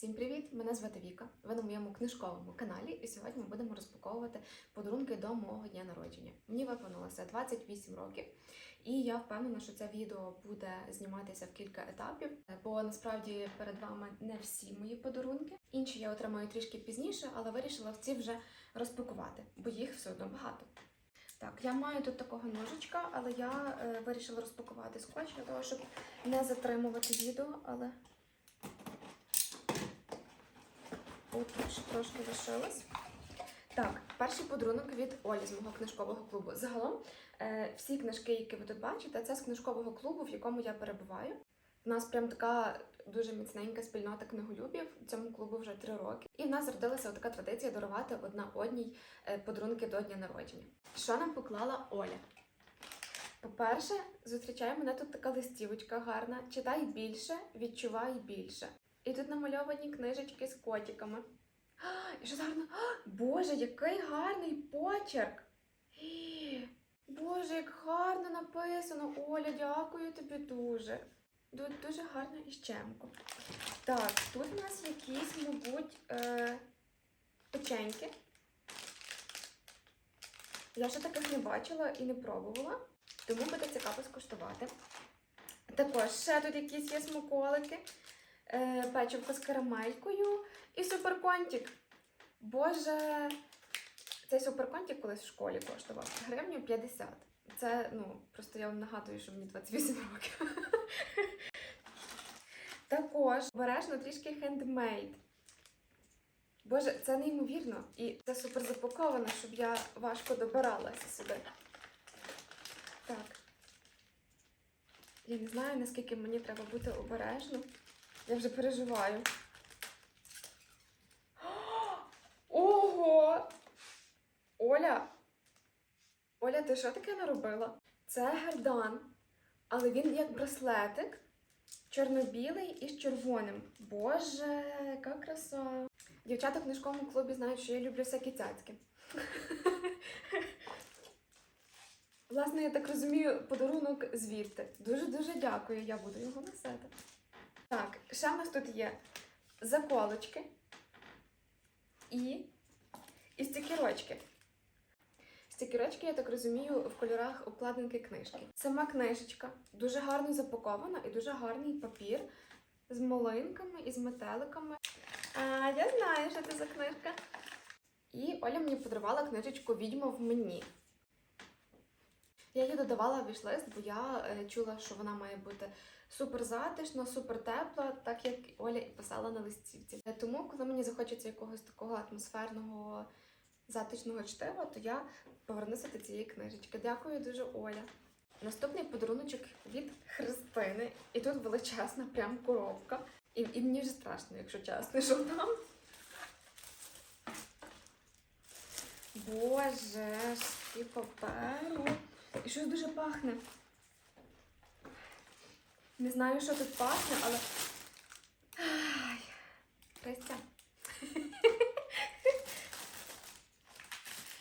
Всім привіт! Мене звати Віка. Ви на моєму книжковому каналі, і сьогодні ми будемо розпаковувати подарунки до мого дня народження. Мені виповнилося 28 років, і я впевнена, що це відео буде зніматися в кілька етапів, бо насправді перед вами не всі мої подарунки. Інші я отримаю трішки пізніше, але вирішила в ці вже розпакувати, бо їх все одно багато. Так, я маю тут такого ножичка, але я е, вирішила розпакувати скотч для того, щоб не затримувати відео, але От тут ще трошки лишилось. Так, перший подарунок від Олі з мого книжкового клубу. Загалом, е, всі книжки, які ви тут бачите, це з книжкового клубу, в якому я перебуваю. У нас прям така дуже міцненька спільнота книголюбів. Цьому клубу вже три роки. І в нас зродилася така традиція дарувати одна одній е, подарунки до дня народження. Що нам поклала Оля? По-перше, зустрічає мене тут така листівочка гарна. Читай більше, відчувай більше. І тут намальовані книжечки з котиками. І що гарно. Боже, який гарний почерк! Боже, як гарно написано. Оля, дякую тобі дуже. Тут дуже гарно і. Так, тут у нас якісь, мабуть, е, печеньки. Я ще таких не бачила і не пробувала, тому буде цікаво скуштувати. Також ще тут якісь є смаколики е, з карамелькою і суперконтик. Боже, цей суперконтик колись в школі коштував гривню 50. Це, ну, просто я вам нагадую, що мені 28 років. Також обережно трішки хендмейд. Боже, це неймовірно. І це супер запаковано, щоб я важко добиралася сюди. Так. Я не знаю, наскільки мені треба бути обережно. Я вже переживаю. Ого! Оля! Оля, ти що таке наробила? Це гердан, але він як браслетик, чорно-білий і з червоним. Боже, яка краса! Дівчата в книжковому клубі знають, що я люблю всякі цяцьки. Власне, я так розумію, подарунок звідти. Дуже-дуже дякую, я буду його носити. Так, ще в нас тут є заколочки і, і стікерочки. Стікерочки, я так розумію, в кольорах обкладинки книжки. Сама книжечка дуже гарно запакована і дуже гарний папір з малинками і з метеликами. А, я знаю, що це за книжка. І Оля мені подарувала книжечку Відьма в мені. Я її додавала в вішлист, бо я е, чула, що вона має бути супер затишна, супер тепла, так як Оля і писала на листівці. Тому, коли мені захочеться якогось такого атмосферного затишного чтива, то я повернуся до цієї книжечки. Дякую дуже, Оля. Наступний подаруночок від Христини. І тут величезна прям коробка. І, і мені вже страшно, якщо чесно, що там. Боже, скільки паперу. І щось дуже пахне. Не знаю, що тут пахне, але. Ай, Христя.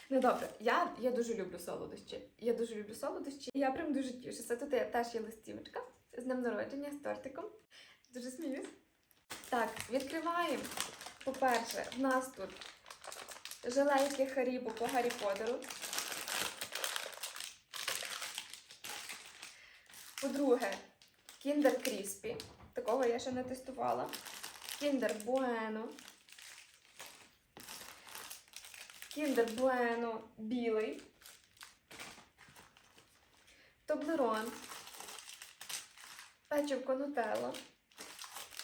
Ну добре, я, я дуже люблю солодощі. Я дуже люблю солодощі. Я прям дуже тішуся. Тут є- теж є листівочка з днем народження, з тортиком. Дуже сміюсь. Так, відкриваємо. По-перше, в нас тут желейки Харібу по Гаррі Поттеру. По-друге, Kinder Кріспі. Такого я ще не тестувала. Kinder Bueno. Kinder Bueno білий. Тоблерон. Печивко Нутелла.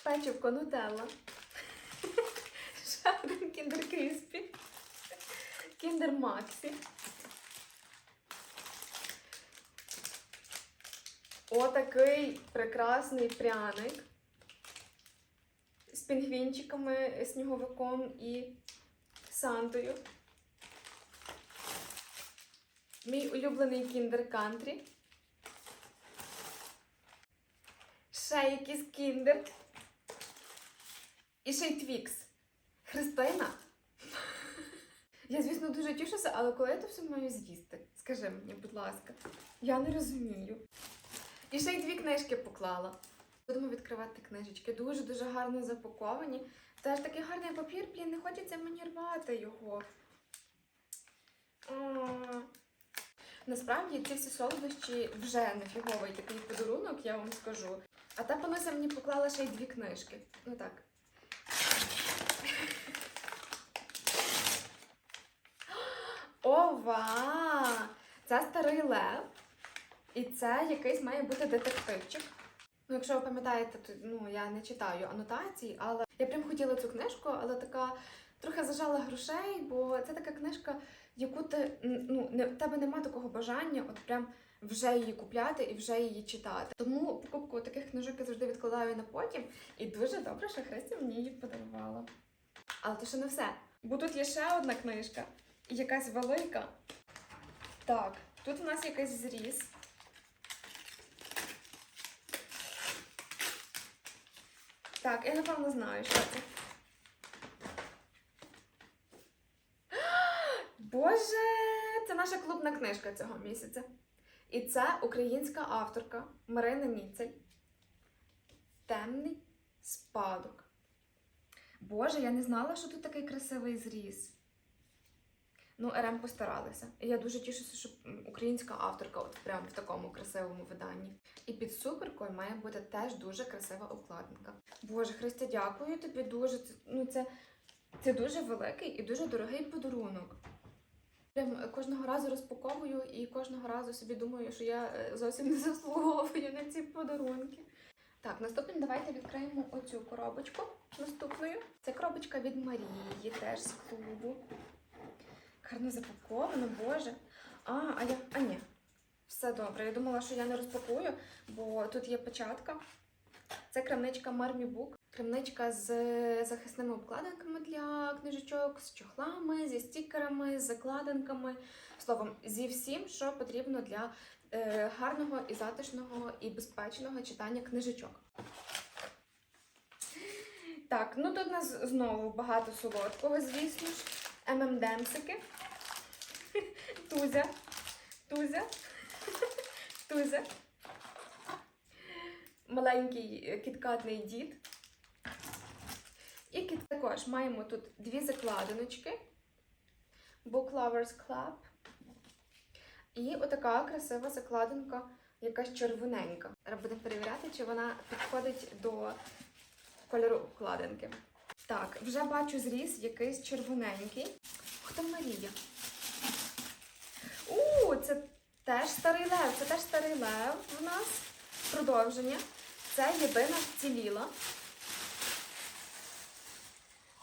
Печивко Нутелла. Один Kinder Кріспі. Kinder Максі. Отакий прекрасний пряник з пінгвінчиками, сніговиком і Сантою. Мій улюблений кіндер кантрі. Ще якийсь кіндер. І ще й твікс. Христина. Я, звісно, дуже тішуся, але коли я це все маю з'їсти? Скажи мені, будь ласка. Я не розумію. І ще й дві книжки поклала. Будемо відкривати книжечки. Дуже-дуже гарно запаковані. Теж такий гарний папір, блін, не хочеться мені рвати його. А. Насправді ці всі солодощі вже не фіговий такий подарунок, я вам скажу. А та пануся мені поклала ще й дві книжки. Ну так. Ова! Це старий лев. І це якийсь має бути детективчик. Ну, якщо ви пам'ятаєте, то ну я не читаю анотацій, але я прям хотіла цю книжку, але така трохи зажала грошей, бо це така книжка, яку ти ну не в тебе немає такого бажання, от прям вже її купляти і вже її читати. Тому покупку таких книжок я завжди відкладаю на потім. І дуже добре, що Христя мені її подарувала. Але то ще не все. Бо тут є ще одна книжка, якась велика. Так, тут у нас якийсь зріз. Так, я напевно знаю, що це. Боже, це наша клубна книжка цього місяця. І це українська авторка Марина Ніцель. Темний спадок. Боже, я не знала, що тут такий красивий зріз. Ну, РМ постаралися. Я дуже тішуся, що українська авторка от прямо в такому красивому виданні. І під суперкою має бути теж дуже красива обкладинка. Боже, Христя, дякую тобі дуже. Ну, це, це дуже великий і дуже дорогий подарунок. Прям кожного разу розпаковую і кожного разу собі думаю, що я е, зовсім не заслуговую на ці подарунки. Так, наступним давайте відкриємо оцю коробочку. Наступною. Це коробочка від Марії, теж з клубу. Гарно запаковано, боже. А, а я. А ні. Все добре. Я думала, що я не розпакую, бо тут є печатка. Це крамничка Marmy Book. Крамничка з захисними обкладинками для книжечок, з чохлами, зі стікерами, з закладинками. Словом, зі всім, що потрібно для е, гарного і затишного і безпечного читання книжечок. Так, ну тут у нас знову багато солодкого, звісно ж. ММДемсики. Тузя. Тузя. Тузя. Маленький кіткатний дід. І кіт також маємо тут дві закладиночки. Book Lovers Club. І отака красива закладинка, якась червоненька. Будемо перевіряти, чи вона підходить до кольору обкладинки. Так, вже бачу зріз якийсь червоненький. Хто Марія? У, це теж старий лев. Це теж старий лев у нас. Продовження. Це єдина вціліла.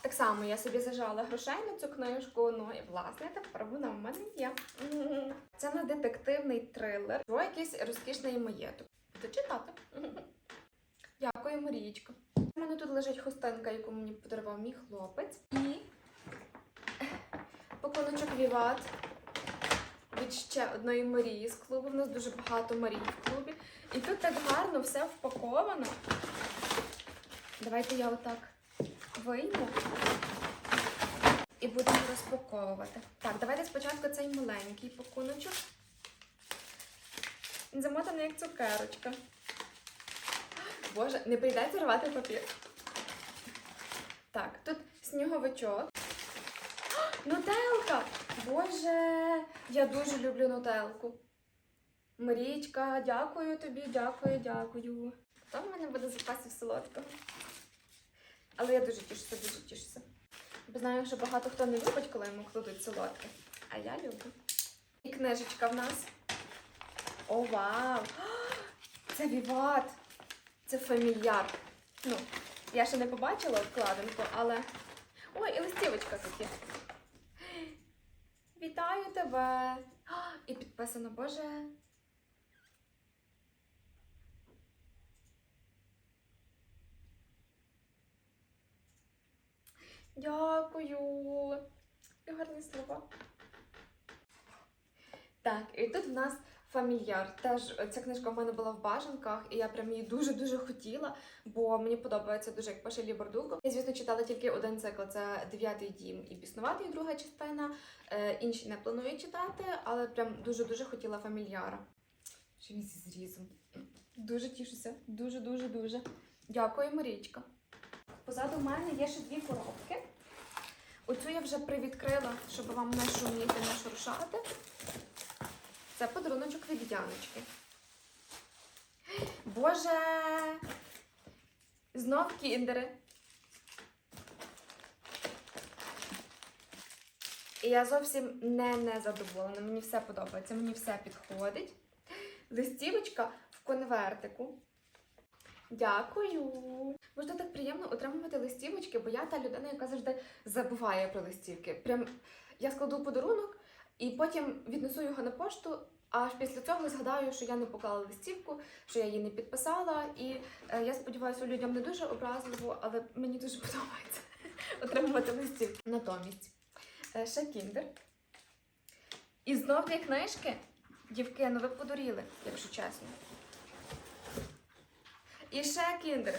Так само я собі зажала грошей на цю книжку. Ну і власне тепер вона в мене є. Це на детективний трилер про якийсь розкішний маєток. Буду читати. Дякую, Марієчка. У мене тут лежить хустинка, яку мені подарував мій хлопець. І пакуночок Віват від ще одної Марії з клубу. У нас дуже багато Марій в клубі. І тут так гарно все впаковано. Давайте я отак вийму і будемо розпаковувати. Так, давайте спочатку цей маленький пакуночок. Замотаний як цукерочка. Боже, не прийдеться рвати папір. Так, тут сніговичок. А, Нутелка! Боже, я дуже люблю нутелку. Марічка, дякую тобі, дякую, дякую. Хто в мене буде запасів солодкого? Але я дуже тішуся, дуже тішуся. Бо знаю, що багато хто не любить, коли йому кладуть солодке. А я люблю. І книжечка в нас. О, вау! Це віват! Це фамільяр. Ну, я ще не побачила обкладинку, але. Ой, і листівочка тут є. Вітаю тебе! А, І підписано, Боже. Дякую. І гарні слова. Так, і тут в нас фамільяр. Теж ця книжка в мене була в бажанках, і я прям її дуже-дуже хотіла, бо мені подобається дуже, як пише Лі Бардуго. Я, звісно, читала тільки один цикл: це дев'ятий дім і біснуватий, друга частина. Е, інші не планую читати, але прям дуже-дуже хотіла фамільяра. Ще зі зрізом. Дуже тішуся. Дуже, дуже. Дякую, Марічка. Позаду мене є ще дві коробки. Оцю я вже привідкрила, щоб вам не шуміти, не шуршати. Це подаруночок від Яночки. Боже! Знов кіндери. І я зовсім не, не задоволена. Мені все подобається, мені все підходить. Листівочка в конвертику. Дякую. Можна так приємно отримувати листівочки, бо я та людина, яка завжди забуває про листівки. Прям я складу подарунок і потім віднесу його на пошту. Аж після цього згадаю, що я не поклала листівку, що я її не підписала. І е, я сподіваюся, людям не дуже образливо, але мені дуже подобається отримувати листівки. Натомість е, ще кіндер. І знов дві книжки. Дівки, ну ви подуріли, якщо чесно. І ще кіндер.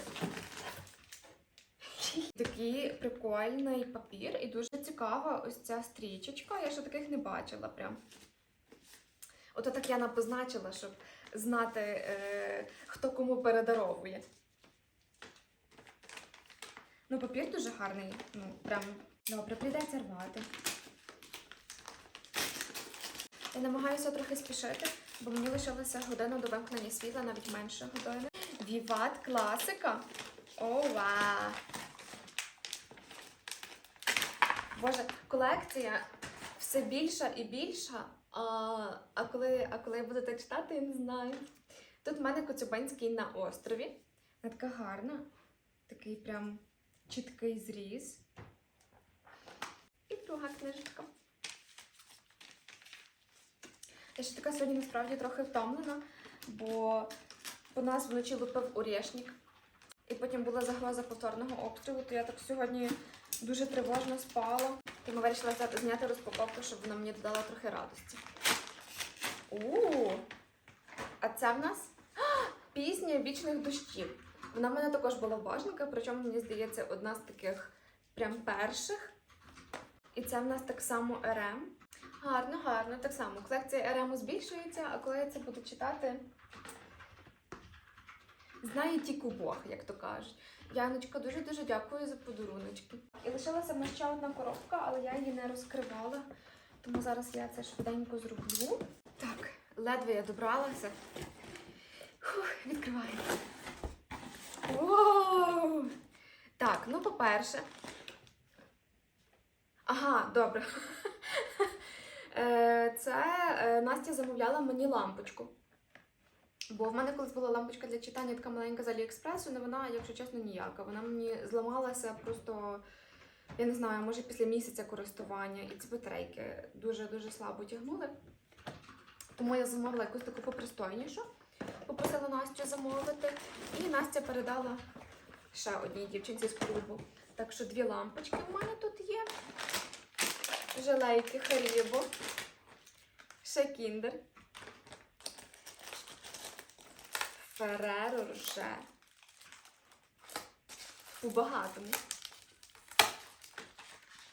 Такий прикольний папір і дуже цікава ось ця стрічечка. Я ще таких не бачила прям. Ото так я позначила, щоб знати, е, хто кому передаровує. Ну, папір дуже гарний. Ну, прям добре, прийдеться рвати. Я намагаюся трохи спішити, бо мені лишилася година до вимкнення світла, навіть менше години. Віват класика. О, ва! Боже, колекція все більша і більша. А, а, коли, а коли я буду це читати, я не знаю. Тут в мене Коцюбинський на острові. Вона така гарна. Такий прям чіткий зріз. І друга книжечка. Я ще така сьогодні насправді трохи втомлена, бо по нас вночі лупив орешник. І потім була загроза повторного обстрілу, то я так сьогодні дуже тривожно спала. Тому вирішила зняти розпаковку, щоб вона мені додала трохи радості. У, а це в нас пісня вічних дощів. Вона в мене також була в бажанка, причому мені здається одна з таких прям перших. І це в нас так само РМ. Гарно, гарно, так само. Колекція РМ збільшується, а коли я це буду читати, знає тільки Бог, як то кажуть. Яночка, дуже-дуже дякую за подаруночки. І лишилася мене ще одна коробка, але я її не розкривала. Тому зараз я це швиденько зроблю. Так, ледве я добралася. Фух, відкриваю. Так, ну по-перше. Ага, добре. Е, Це е, Настя замовляла мені лампочку. Бо в мене колись була лампочка для читання, така маленька з Аліекспресу, але вона, якщо чесно, ніяка. Вона мені зламалася просто, я не знаю, може після місяця користування, і ці батарейки дуже-дуже слабо тягнули. Тому я замовила якусь таку попристойнішу, попросила Настю замовити. І Настя передала ще одній дівчинці з клубу. Так що дві лампочки в мене тут є. Желейки Харібо. Ще кіндер. Фереро Роше. У багатому.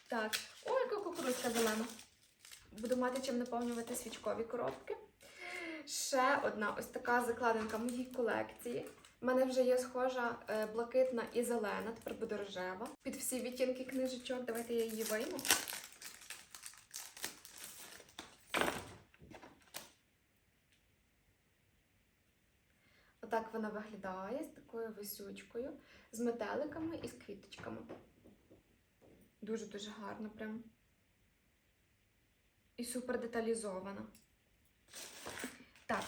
Так. Ой, яка кукурудзка зелена. Буду мати чим наповнювати свічкові коробки. Ще одна ось така закладинка моїй колекції. У мене вже є схожа е, блакитна і зелена, тепер буде рожева. Під всі відтінки книжечок. Давайте я її вийму. Отак вона виглядає з такою висючкою, з метеликами і з квіточками. Дуже-дуже гарно прям. І супер деталізована. Так,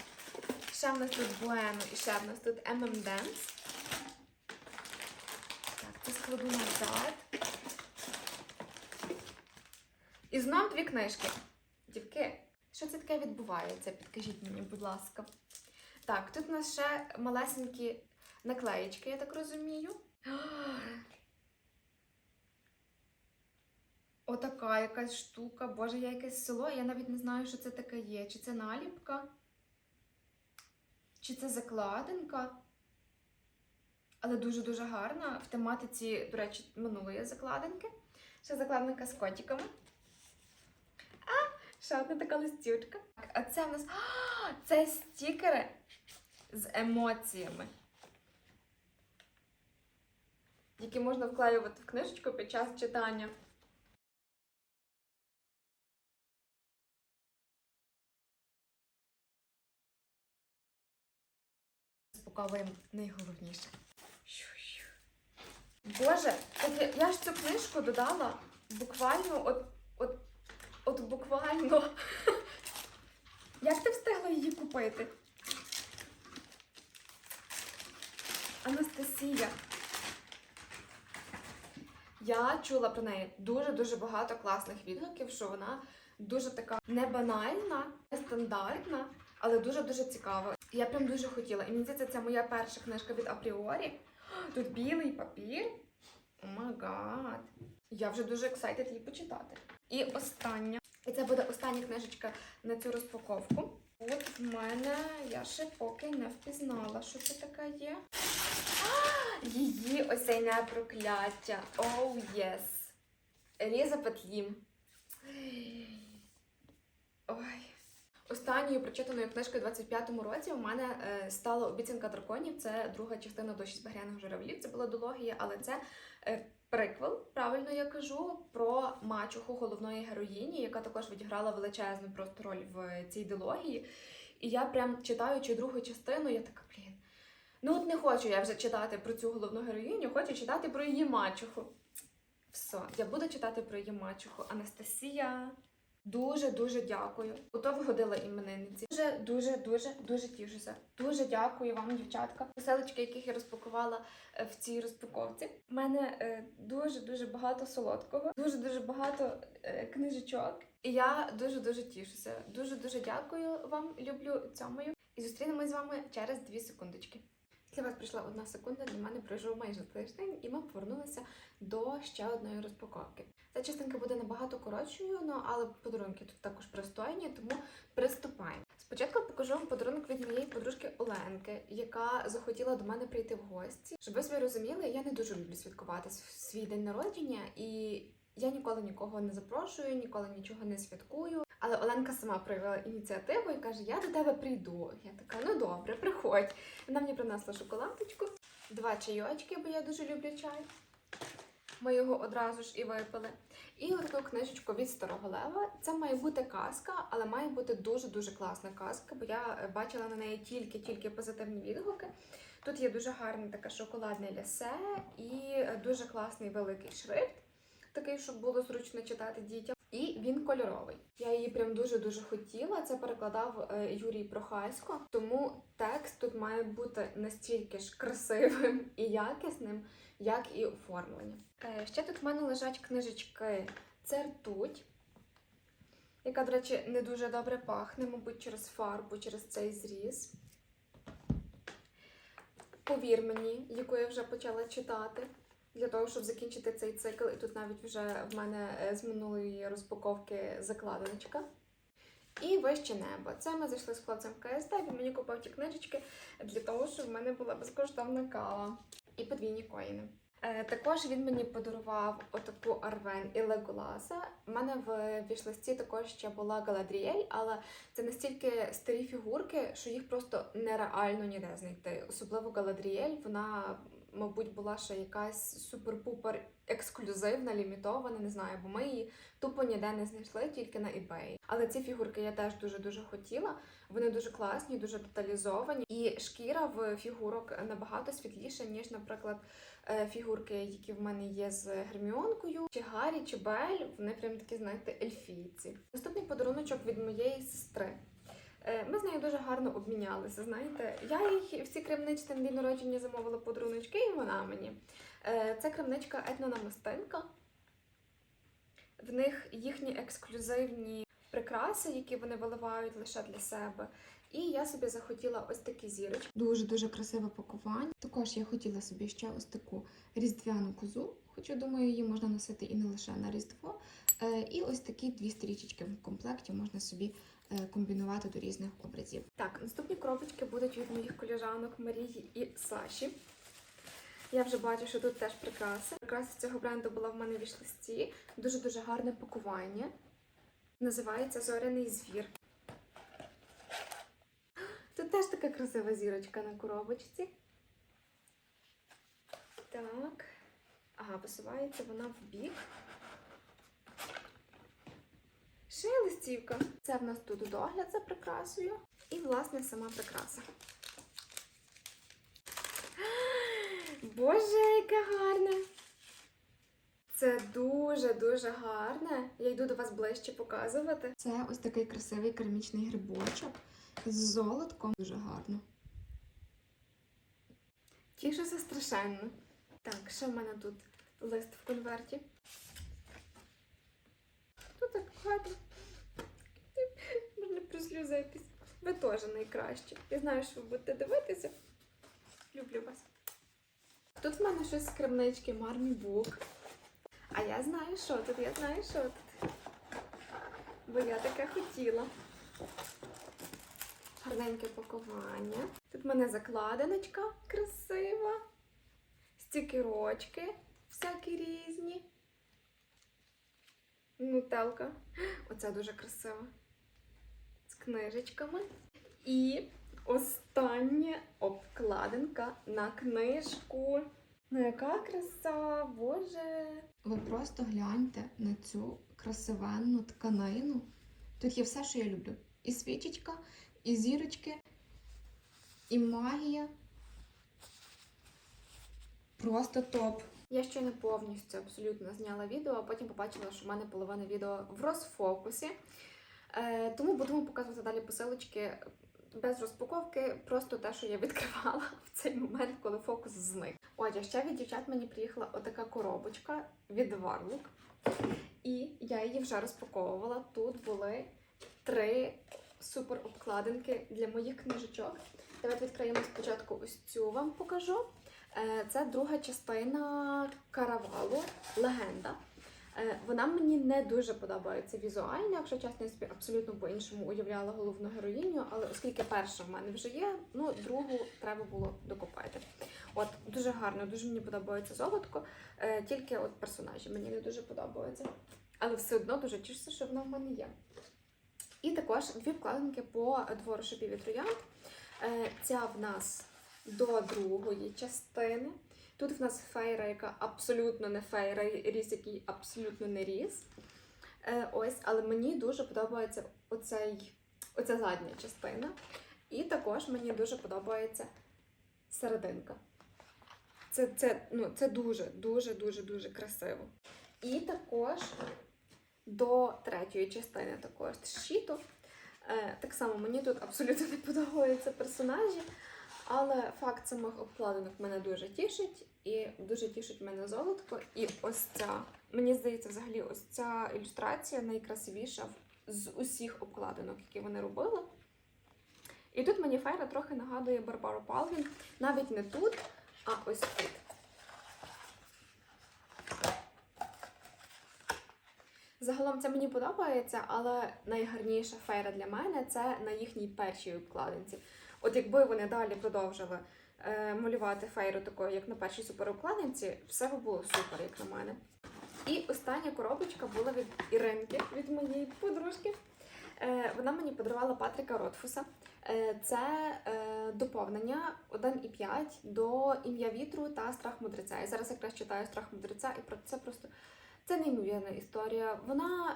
ще в нас тут Bueno і ще в нас тут M&M's. Так, це складу назад. І знов дві книжки. Дівки, що це таке відбувається? Підкажіть мені, будь ласка. Так, тут у нас ще малесенькі наклеєчки, я так розумію. Отака якась штука. Боже, я якесь село, я навіть не знаю, що це таке є. Чи це наліпка? Чи це закладинка? Але дуже-дуже гарна. В тематиці, до речі, минулої закладинки. Ще закладинка з котиками. Ще одна така листівка. А це в нас. А, це стікери з емоціями, які можна вклеювати в книжечку під час читання. Споковуємо найголовніше. Боже, я ж цю книжку додала буквально от, от, буквально. Як ти встигла її купити? Анастасія. Я чула про неї дуже-дуже багато класних відгуків, що вона дуже така не банальна, не стандартна, але дуже-дуже цікава. Я прям дуже хотіла. І мені здається, це моя перша книжка від апріорі. Тут білий папір. О май гад. Я вже дуже excited її почитати. І остання. І це буде остання книжечка на цю розпаковку. От в мене я ще поки не впізнала, що це таке є. А, Її осяйне прокляття. Оу, oh, єс. Елізабет Лім. Ой. Останньою прочитаною книжкою у 25-му році у мене е, стала обіцянка драконів. Це друга частина дощі з багряних журавлів. Це була дологія, але це приквел, правильно я кажу, про мачуху головної героїні, яка також відіграла величезну просто роль в цій дилогії. І я прям читаючи другу частину, я така, блін. Ну от не хочу я вже читати про цю головну героїню, хочу читати про її мачуху. Все, я буду читати про її мачуху. Анастасія. Дуже дуже дякую. Ото вигодила іменинниці. Дуже дуже дуже дуже тішуся. Дуже дякую вам, дівчатка. Поселочки, яких я розпакувала е, в цій розпаковці. У мене е, дуже дуже багато солодкого, дуже дуже багато е, книжечок. І я дуже дуже тішуся. Дуже дуже дякую вам. Люблю цьомою. І зустрінемось з вами через дві секундочки. Для вас прийшла одна секунда, для мене пройшов майже тиждень, і ми повернулися до ще одної розпаковки. Ця частинка буде набагато коротшою, ну але подарунки тут також пристойні, тому приступаємо. Спочатку покажу вам подарунок від моєї подружки Оленки, яка захотіла до мене прийти в гості. Щоб ви собі розуміли, я не дуже люблю святкувати свій день народження, і я ніколи нікого не запрошую, ніколи нічого не святкую. Але Оленка сама проявила ініціативу і каже: Я до тебе прийду. Я така, ну добре, приходь. Вона мені принесла шоколадочку, два чайочки, бо я дуже люблю чай. Ми його одразу ж і випили. І отаку книжечку від Старого Лева. Це має бути казка, але має бути дуже-дуже класна казка, бо я бачила на неї тільки-тільки позитивні відгуки. Тут є дуже гарне таке шоколадне лясе і дуже класний великий шрифт, такий, щоб було зручно читати дітям. І він кольоровий. Я її прям дуже-дуже хотіла. Це перекладав е, Юрій Прохасько, тому текст тут має бути настільки ж красивим і якісним, як і оформлення. Ще тут в мене лежать книжечки Це ртуть, яка, до речі, не дуже добре пахне, мабуть, через фарбу, через цей зріз. Повір мені, яку я вже почала читати. Для того, щоб закінчити цей цикл, і тут навіть вже в мене е, з минулої розпаковки закладиночка. І вище небо. Це ми зайшли з хлопцем в КСД, він мені купив ті книжечки для того, щоб в мене була безкоштовна кава і подвійні коїни. Е, також він мені подарував отаку Арвен і Леголаса. У мене в вішлисті також ще була Галадріель, але це настільки старі фігурки, що їх просто нереально ніде знайти. Особливо Галадріель, вона мабуть, була ще якась супер-пупер ексклюзивна, лімітована, не знаю, бо ми її тупо ніде не знайшли, тільки на eBay. Але ці фігурки я теж дуже-дуже хотіла. Вони дуже класні, дуже деталізовані. І шкіра в фігурок набагато світліша, ніж, наприклад, е, фігурки, які в мене є з Герміонкою, чи Гаррі, чи Бель. Вони прям такі, знаєте, ельфійці. Наступний подаруночок від моєї сестри. Е, Ми з нею дуже гарно обмінялися. Знаєте, я їй в цій кремничці на день народження замовила подаруночки, і вона мені. Е, Це кремничка етнонамистинка. В них їхні ексклюзивні прикраси, які вони виливають лише для себе. І я собі захотіла ось такі зірочки. Дуже дуже красиве пакування. Також я хотіла собі ще ось таку різдвяну козу. Хоча думаю, її можна носити і не лише на різдво. Е, І ось такі дві стрічечки в комплекті можна собі комбінувати до різних образів. Так, наступні коробочки будуть від моїх коліжанок Марії і Саші. Я вже бачу, що тут теж прикраси. Прикраса цього бренду була в мене в вішлисті. Дуже-дуже гарне пакування. Називається Зоряний звір. Тут теж така красива зірочка на коробочці. Так. Ага, висувається вона в бік. Ще листівка. Це в нас тут догляд за прикрасою. І, власне, сама прикраса. Боже, яке гарне! Це дуже-дуже гарне. Я йду до вас ближче показувати. Це ось такий красивий керамічний грибочок з золотком. Дуже гарно. Тішуся страшенно. Так, що в мене тут лист в конверті? Тут так гарно. Прослюзитись. Ви теж найкраще. Я знаю, що ви будете дивитися. Люблю вас. Тут в мене щось з крамнички Мармі Бук. А я знаю, що тут, я знаю, що тут. Бо я таке хотіла. Гарненьке пакування. Тут в мене закладиночка красива. Стікерочки всякі різні. Нутелка. Оце дуже красиво. Книжечками. І остання обкладинка на книжку. Ну, яка краса, боже. Ви просто гляньте на цю красивенну тканину. Тут є все, що я люблю. І свічечка, і зірочки, і магія. Просто топ. Я ще не повністю абсолютно зняла відео, а потім побачила, що в мене половина відео в розфокусі. Е, тому будемо показувати далі посилочки без розпаковки, просто те, що я відкривала в цей момент, коли фокус зник. Отже, ще від дівчат мені приїхала отака коробочка від Варлук. І я її вже розпаковувала. Тут були три супер обкладинки для моїх книжечок. Давайте відкриємо спочатку ось цю вам покажу. Е, Це друга частина каравалу Легенда. Е, Вона мені не дуже подобається візуально, якщо чесно, я собі абсолютно по-іншому уявляла головну героїню, але оскільки перша в мене вже є, ну другу треба було докопати. От дуже гарно, дуже мені подобається золотко, е, тільки от персонажі мені не дуже подобаються. Але все одно дуже тішуся, що вона в мене є. І також дві вкладинки по двору шипів і троянд. Е, Ця в нас до другої частини. Тут в нас фейра, яка абсолютно не фейра, ріс, який абсолютно не ріс. Е, ось, але мені дуже подобається оцей, оця задня частина. І також мені дуже подобається серединка. Це, це, ну, це дуже, дуже, дуже, дуже красиво. І також до третьої частини також щиту. Е, так само мені тут абсолютно не подобаються персонажі. Але факт самих обкладинок мене дуже тішить, і дуже тішить мене золотко. І ось ця, мені здається, взагалі, ось ця ілюстрація найкрасивіша з усіх обкладинок, які вони робили. І тут мені Файра трохи нагадує Барбару Палвін. Навіть не тут, а ось тут. Загалом це мені подобається, але найгарніша фейра для мене це на їхній першій обкладинці. От якби вони далі продовжили малювати фейру такою, як на першій суперобкладинці, все би було супер, як на мене. І остання коробочка була від Іринки, від моєї подружки. Е, вона мені подарувала Патріка Ротфуса. Е, це е, доповнення 1,5 до ім'я вітру та страх мудреця. Я зараз якраз читаю страх мудреця, і про це просто це неймовірна історія. Вона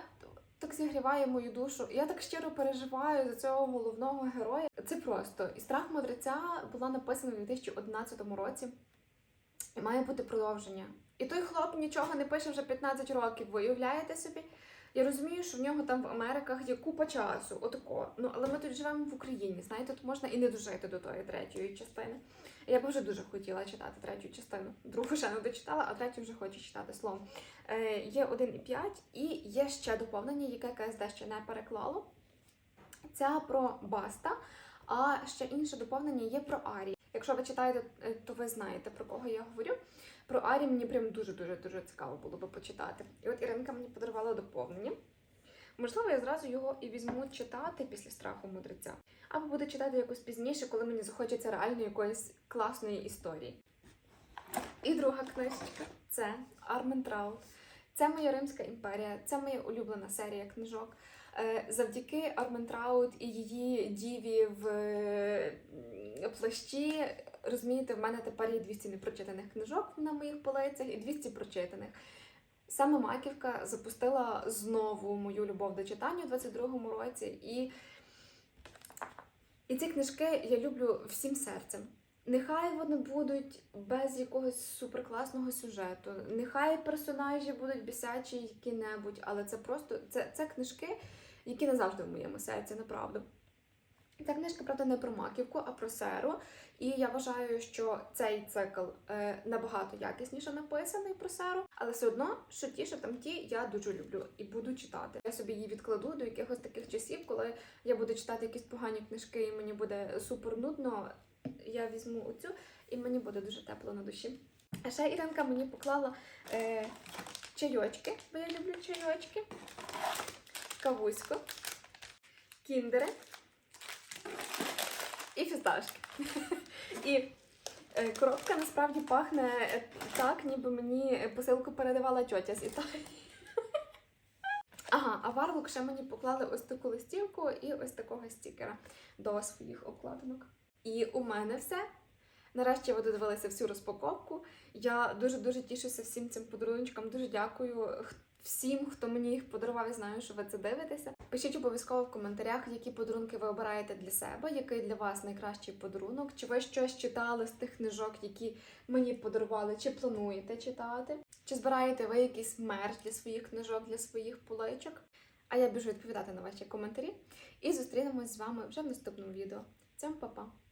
так зігріває мою душу. Я так щиро переживаю за цього головного героя. Це просто і страх мудреця була написана в 2011 році. І має бути продовження. І той хлоп нічого не пише вже 15 років. Ви уявляєте собі? Я розумію, що в нього там в Америках є купа часу, отако. Ну але ми тут живемо в Україні. Знаєте, тут можна і не дожити до тої третьої частини. Я б вже дуже хотіла читати третю частину. Другу ще не дочитала, а третю вже хочу читати словом. Е, є 1,5 і є ще доповнення, яке КСД ще не переклало. Це про Баста, а ще інше доповнення є про Арі. Якщо ви читаєте, е, то ви знаєте про кого я говорю. Про Арі мені прям дуже дуже дуже цікаво було би почитати. І от Іринка мені подарувала доповнення. Можливо, я зразу його і візьму читати після страху мудреця. Або буду читати якось пізніше, коли мені захочеться реально якоїсь класної історії. І друга книжечка це Армен Траут. Це моя Римська імперія, це моя улюблена серія книжок. Е, Завдяки Арментраут і її діві в плащі, розумієте, в мене тепер є 200 непрочитаних книжок на моїх полицях і 200 прочитаних. Саме Маківка запустила знову мою любов до читання у 22-му році, і, і ці книжки я люблю всім серцем. Нехай вони будуть без якогось суперкласного сюжету, нехай персонажі будуть бісячі які-небудь, але це просто це, це книжки, які назавжди в моєму серці, направду. Ця книжка, правда, не про маківку, а про серу. І я вважаю, що цей цикл е, набагато якісніше написаний про серу, але все одно, що ті, що там ті, я дуже люблю і буду читати. Я собі її відкладу до якихось таких часів, коли я буду читати якісь погані книжки, і мені буде супер нудно. Я візьму оцю, і мені буде дуже тепло на душі. А ще Іринка мені поклала е, чайочки, бо я люблю чайочки, кавуську, кіндери і фісташки. І е, коробка насправді пахне е, так, ніби мені посилку передавала тьотя з Італії. Ага, а варлок ще мені поклали ось таку листівку і ось такого стікера до своїх обкладинок. І у мене все. Нарешті ви додивилися всю розпаковку. Я дуже-дуже тішуся всім цим подарункам. Дуже дякую всім, хто мені їх подарував. Я знаю, що ви це дивитеся. Пишіть обов'язково в коментарях, які подарунки ви обираєте для себе, який для вас найкращий подарунок. Чи ви щось читали з тих книжок, які мені подарували, чи плануєте читати? Чи збираєте ви якийсь мерч для своїх книжок, для своїх поличок? А я біжу відповідати на ваші коментарі і зустрінемось з вами вже в наступному відео. Цьому па-па!